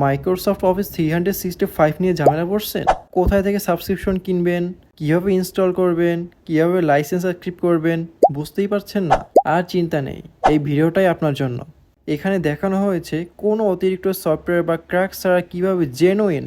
Microsoft Office three hundred sixty five নিয়ে ঝামেলা পড়ছেন কোথায় থেকে সাবস্ক্রিপশন কিনবেন? কীভাবে ইনস্টল করবেন? কীভাবে লাইসেন্স অ্যাক্টিভ করবেন? বুঝতেই পারছেন না। আর চিন্তা নেই, এই ভিডিওটাই আপনার জন্য। এখানে দেখানো হয়েছে কোনো অতিরিক্ত সফটওয়্যার বা ক্র্যাক ছাড়া কীভাবে genuine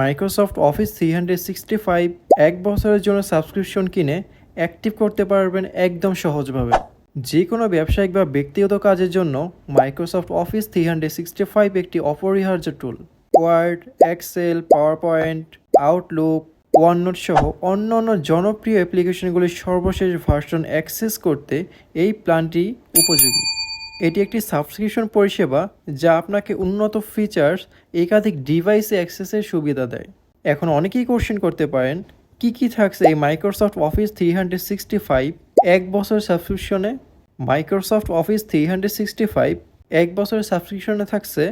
Microsoft Office three hundred sixty five এক বছরের জন্য সাবস্ক্রিপশন কিনে অ্যাক্টিভ করতে পারবেন একদম সহজভাবে। যে কোনো ব্যবসায়িক বা ব্যক্তিগত কাজের জন্য Microsoft Office three hundred sixty five একটি অপরিহার্য tool Word Excel PowerPoint Outlook OneNote সহ অন্যান্য জনপ্রিয় অ্যাপ্লিকেশনগুলির সর্বশেষ ভার্সন অ্যাক্সেস করতে এই প্ল্যানটি উপযোগী। এটি একটি সাবস্ক্রিপশন পরিষেবা যা আপনাকে উন্নত ফিচার্স একাধিক ডিভাইসে অ্যাক্সেসের সুবিধা দেয়। এখন অনেকেই কোশ্চেন করতে পারেন, কি কি থাকছে এই Microsoft Office three hundred sixty five এক বছর সাবস্ক্রিপশনে Microsoft Office three hundred sixty five এক বছরের সাবস্ক্রিপশনে থাকছে।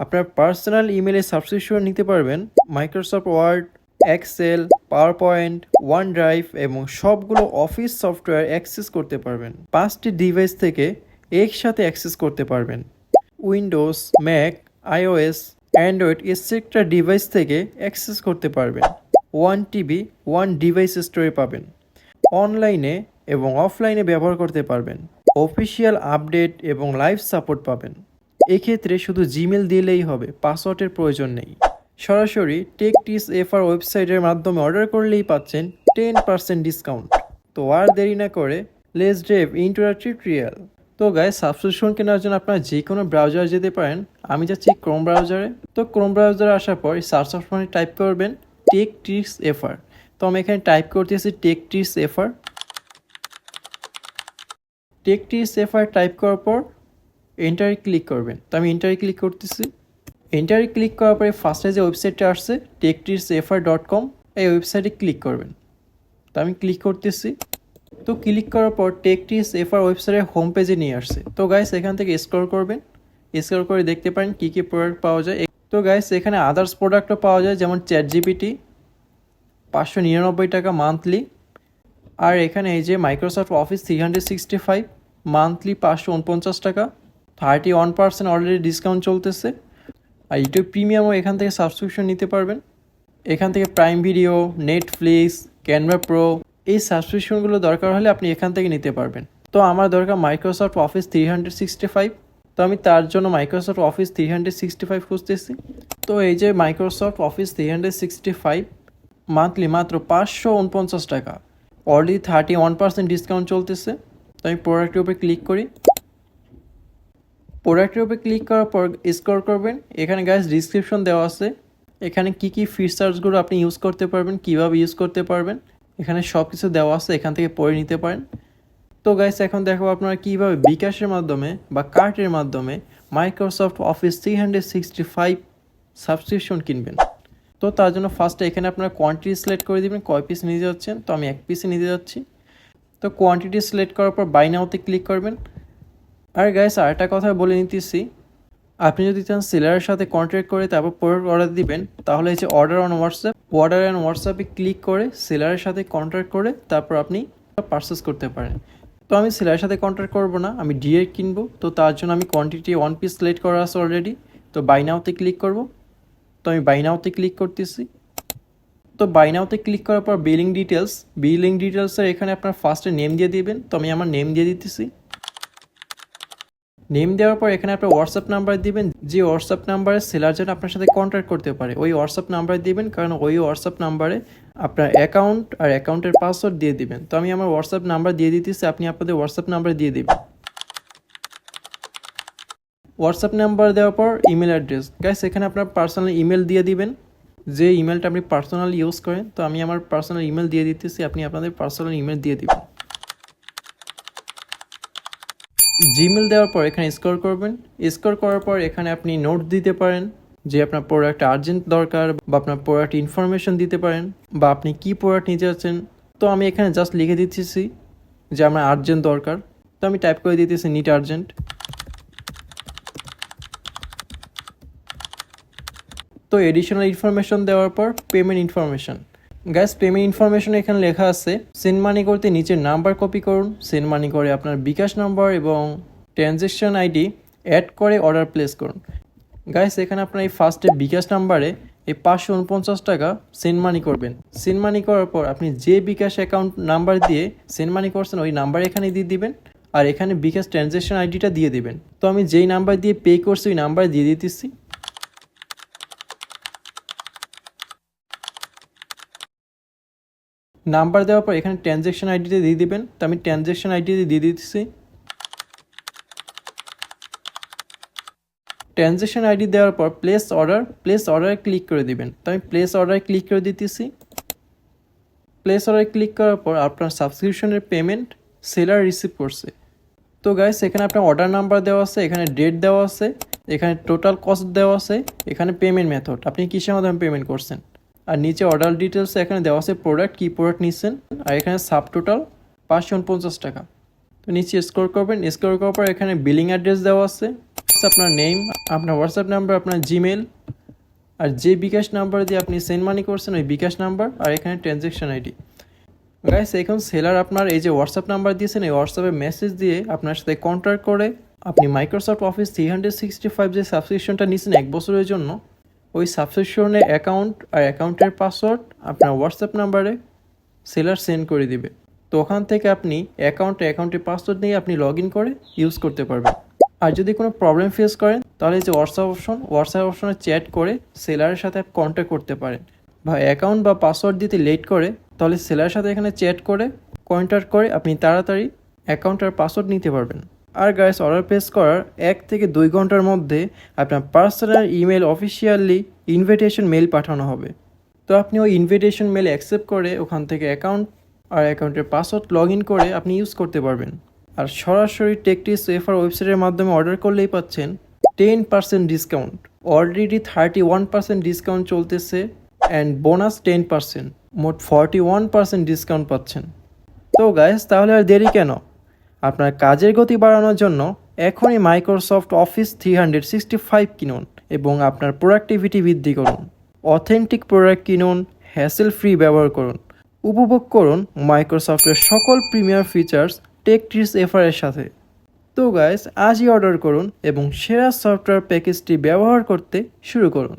আপনার পার্সোনাল ইমেলে সাবস্ক্রিপশন নিতে পারবেন। Microsoft Word Excel PowerPoint OneDrive এবং সবগুলো অফিস সফটওয়্যার অ্যাক্সেস করতে পারবেন। পাঁচটি ডিভাইস থেকে একসাথে অ্যাক্সেস করতে পারবেন। Windows Mac iOS Android etcetera device থেকে অ্যাক্সেস করতে পারবেন। ওয়ান টিভি ওয়ান ডিভাইস স্টোরে পাবেন। অনলাইনে এবং অফলাইনে ব্যবহার করতে পারবেন। অফিসিয়াল আপডেট এবং লাইভ সাপোর্ট পাবেন। এক্ষেত্রে শুধু জিমেল দিলেই হবে, পাসওয়ার্ডের প্রয়োজন নেই। সরাসরি টেক টিস এফআর ওয়েবসাইটের মাধ্যমে অর্ডার করলেই পাচ্ছেন টেন পার্সেন্ট ডিসকাউন্ট। তো আর দেরি না করে লেস ড্রেভ ইন্টারাক্টিভ ট্রিয়াল তো গায়ে সাবস্ক্রিপশন কেনার জন্য আপনারা যে কোনো ব্রাউজার যেতে পারেন, আমি যাচ্ছি ক্রোম ব্রাউজারে তো ক্রোম ব্রাউজারে আসার পর সার্চ অপশনে টাইপ করবেন টেক ট্রিক্স এফআর। তো আমি এখানে টাইপ করতেছি tech tricks FR. Tech tricks FR type করার পর এন্টারে ক্লিক করবেন। তো আমি এন্টারে ক্লিক করতেছি। এন্টারে ক্লিক করার পরে ফার্স্টে যে ওয়েবসাইটটা আসছে tech tricks FR dot com এই ওয়েবসাইটে ক্লিক করবেন। তো আমি ক্লিক করতেছি। তো ক্লিক করার পর টেকটিস এফআর ওয়েবসাইটের হোম পেজে নিয়ে আসছে। তো গাইস এখান থেকে স্ক্রল করবেন। স্ক্রল করে দেখতে পারেন কী কী প্রোডাক্ট পাওয়া যায়। তো গাইস এখানে আদার্স প্রোডাক্টও পাওয়া যায়, যেমন চ্যাট জিপিটি পাঁচশো নিরানব্বই টাকা মান্থলি আর এখানে এই যে Microsoft Office three hundred sixty five monthly পাঁচশো উনপঞ্চাশ টাকা thirty one percent already discount চলতেছে। আর ইউটিউব প্রিমিয়ামও এখান থেকে সাবস্ক্রিপশন নিতে পারবেন। এখান থেকে Prime Video Netflix Canva Pro এই সাবস্ক্রিপশনগুলো দরকার হলে আপনি এখান থেকে নিতে পারবেন। তো আমার দরকার Microsoft Office three hundred sixty five তো আমি তার জন্য Microsoft Office three hundred sixty five খুঁজতেছি। তো এই যে Microsoft Office three hundred sixty five monthly মাত্র পাঁচশো উনপঞ্চাশ টাকা। Already thirty one percent discount চলতেছে। তো আমি প্রোডাক্টের উপরে ক্লিক করি। প্রোডাক্টের উপরে ক্লিক করার পর স্কোর করবেন। এখানে গ্যাস ডিসক্রিপশন দেওয়া আছে। এখানে কি কি ফিচার্সগুলো আপনি ইউজ করতে পারবেন, কীভাবে ইউজ করতে পারবেন, এখানে সব কিছু দেওয়া আছে, এখান থেকে পড়ে নিতে পারেন। তো গাইস এখন দেখো আপনারা কীভাবে বিকাশের মাধ্যমে বা কার্টের মাধ্যমে Microsoft Office three hundred sixty five subscription কিনবেন। তো তার জন্য ফার্স্টে এখানে আপনারা কোয়ান্টিটি সিলেক্ট করে দেবেন, কয় পিস নিতে যাচ্ছেন, তো আমি এক পিসে নিতে যাচ্ছি। তো কোয়ান্টিটি সিলেক্ট করার পর বাই নাওতে ক্লিক করবেন। আর গাইস আরেকটা কথা বলে নিতেছি, আপনি যদি চান সেলারের সাথে কন্ট্যাক্ট করে তারপর প্রোডাক্ট অর্ডার দিবেন, তাহলে হচ্ছে order on WhatsApp order on হোয়াটসঅ্যাপে ক্লিক করে সেলারের সাথে কন্ট্যাক্ট করে তারপর আপনি পারচেস করতে পারেন। তো আমি সেলারের সাথে কন্ট্যাক্ট করব না, আমি ডিরেক্ট কিনবো, তো তার জন্য আমি কোয়ান্টিটি ওয়ান পিস সিলেক্ট করা আছে অলরেডি তো বাইনাওতে ক্লিক করব। তো আমি বাইনাওতে ক্লিক করতেছি। তো বাইনাওতে ক্লিক করার পর বিলিং ডিটেলস বিলিং ডিটেলসের এখানে আপনার ফার্স্টে নেম দিয়ে দিবেন। তো আমি আমার নেম দিয়ে দিতেছি। নেম দেওয়ার পর এখানে আপনার হোয়াটসঅ্যাপ নাম্বার দিবেন। যে হোয়াটসঅ্যাপ নাম্বারে সেলার যেন আপনার সাথে কন্ট্যাক্ট করতে পারে, ওই হোয়াটসঅ্যাপ নাম্বার দিবেন। কারণ ওই হোয়াটসঅ্যাপ নাম্বারে আপনার অ্যাকাউন্ট আর অ্যাকাউন্টের পাসওয়ার্ড দিয়ে দিবেন। তো আমি আমার হোয়াটসঅ্যাপ নাম্বার দিয়ে দিতেছি, আপনি আপনাদের হোয়াটসঅ্যাপ নাম্বার দিয়ে দিবেন। হোয়াটসঅ্যাপ নাম্বার দেওয়ার পর ইমেল অ্যাড্রেস গাইস এখানে আপনার পার্সোনাল ইমেল দিয়ে দিবেন। যে ইমেলটা আপনি পার্সোনাল ইউজ করেন, তো আমি আমার পার্সোনাল ইমেল দিয়ে দিতেছি, আপনি আপনাদের পার্সোনাল ইমেল দিয়ে দিবেন। জিমেল দেওয়ার পর এখানে স্কোর করবেন। স্কোর করার পর এখানে আপনি নোট দিতে পারেন যে আপনার প্রোডাক্ট আর্জেন্ট দরকার বা আপনার প্রোডাক্ট ইনফরমেশন দিতে পারেন বা আপনি কি প্রোডাক্ট নিতে যাচ্ছেন। তো আমি এখানে জাস্ট লিখে দিতেছি যে আমার আর্জেন্ট দরকার। তো আমি টাইপ করে দিতেছি নিট আর্জেন্ট তো এডিশনাল ইনফরমেশন দেওয়ার পর payment information guys payment information এখানে লেখা আছে সেন্ড মানি করতে নিচের নাম্বার কপি করুন সেন্ড মানি করে আপনার বিকাশ নাম্বার এবং ট্রানজ্যাকশন আইডি অ্যাড করে অর্ডার প্লেস করুন। গাইস এখানে আপনার এই ফার্স্টে বিকাশ নাম্বারে এই পাঁচশো উনপঞ্চাশ টাকা সেন্ড মানি করবেন। সেন্ড মানি করার পর আপনি যে বিকাশ অ্যাকাউন্ট নাম্বার দিয়ে সেন্ড মানি করছেন, ওই নাম্বার এখানে দিয়ে দিবেন আর এখানে বিকাশ ট্রানজ্যাকশন আইডিটা দিয়ে দিবেন। তো আমি যেই নাম্বার দিয়ে পে করছি, ওই নাম্বার দিয়ে দিতেছি। নাম্বার দেওয়ার পর এখানে ট্রানজ্যাকশন আইডিতে দিয়ে দিবেন। তো আমি ট্রানজ্যাকশন আইডিতে দিয়ে দিতেছি। ট্রানজ্যাকশন আইডি দেওয়ার পর প্লেস অর্ডার প্লেস অর্ডারে ক্লিক করে দিবেন। তো আমি প্লেস অর্ডারে ক্লিক করে দিতেছি। প্লেস অর্ডারে ক্লিক করার পর আপনার সাবস্ক্রিপশনের পেমেন্ট সেলার রিসিভ করছে। তো গাইস এখানে আপনার অর্ডার নাম্বার দেওয়া আছে, এখানে ডেট দেওয়া আছে, এখানে টোটাল কস্ট দেওয়া আছে, এখানে পেমেন্ট মেথড আপনি কিসের মাধ্যমে পেমেন্ট করছেন? আর নিচে অর্ডার ডিটেলস এখানে দেওয়া আছে প্রোডাক্ট কী প্রোডাক্ট নিচ্ছেন? আর এখানে সাব টোটাল পাঁচশো উনপঞ্চাশ টাকা। তো নিচে স্কোর করবেন স্কোর করার পর এখানে বিলিং অ্যাড্রেস দেওয়া আছে। আপনার নেম আপনার হোয়াটসঅ্যাপ নাম্বার আপনার জিমেল আর যে বিকাশ নাম্বার দিয়ে আপনি সেন্ড মানি করছেন, ওই বিকাশ নাম্বার আর এখানে ট্রানজ্যাকশন আইডি গাইস এখন সেলার আপনার এই যে হোয়াটসঅ্যাপ নাম্বার দিয়েছেন, এই হোয়াটসঅ্যাপে মেসেজ দিয়ে আপনার সাথে কন্ট্যাক্ট করে আপনি Microsoft Office three hundred sixty five যে সাবস্ক্রিপশনটা নিয়েছেন এক বছরের জন্য ওই সাবস্ক্রিপশনের অ্যাকাউন্ট আর অ্যাকাউন্টের পাসওয়ার্ড আপনার হোয়াটসঅ্যাপ নাম্বারে সেলার সেন্ড করে দিবে। তো ওখান থেকে আপনি অ্যাকাউন্টে অ্যাকাউন্টের পাসওয়ার্ড নিয়ে আপনি লগ ইন করে ইউজ করতে পারবেন। আর যদি কোনো প্রবলেম ফেস করেন, তাহলে যে হোয়াটসঅ্যাপ অপশন হোয়াটসঅ্যাপ অপশনে চ্যাট করে সেলারের সাথে কন্ট্যাক্ট করতে পারেন। বা অ্যাকাউন্ট বা পাসওয়ার্ড দিতে লেট করে, তাহলে সেলারের সাথে এখানে চ্যাট করে কন্ট্যাক্ট করে আপনি তাড়াতাড়ি অ্যাকাউন্ট আর পাসওয়ার্ড নিতে পারবেন। আর গাইস অর্ডার প্লেস করার এক থেকে দুই ঘণ্টার মধ্যে আপনার personal email officially invitation mail পাঠানো হবে। তো আপনি ওই ইনভিটেশন মেল অ্যাকসেপ্ট করে ওখান থেকে অ্যাকাউন্ট আর অ্যাকাউন্টের পাসওয়ার্ড লগ ইন করে আপনি ইউজ করতে পারবেন। আর সরাসরি টেকটিস এফআর ওয়েবসাইটের মাধ্যমে অর্ডার করলেই পাচ্ছেন ten percent discount already thirty one percent discount চলতেছে অ্যান্ড বোনাস টেন পার্সেন্ট মোট ফর্টি ওয়ান পার্সেন্ট ডিসকাউন্ট পাচ্ছেন। তো গাইস তাহলে আর দেরি কেন? আপনার কাজের গতি বাড়ানোর জন্য এখনই Microsoft Office three hundred sixty five কিনুন এবং আপনার প্রোডাক্টিভিটি বৃদ্ধি করুন। অথেন্টিক প্রোডাক্ট কিনুন হ্যাসেল ফ্রি ব্যবহার করুন। উপভোগ করুন মাইক্রোসফটের সকল premier features tech tricks FR এর সাথে। তো গাইস আজই অর্ডার করুন এবং সেরা সফটওয়্যার প্যাকেজটি ব্যবহার করতে শুরু করুন।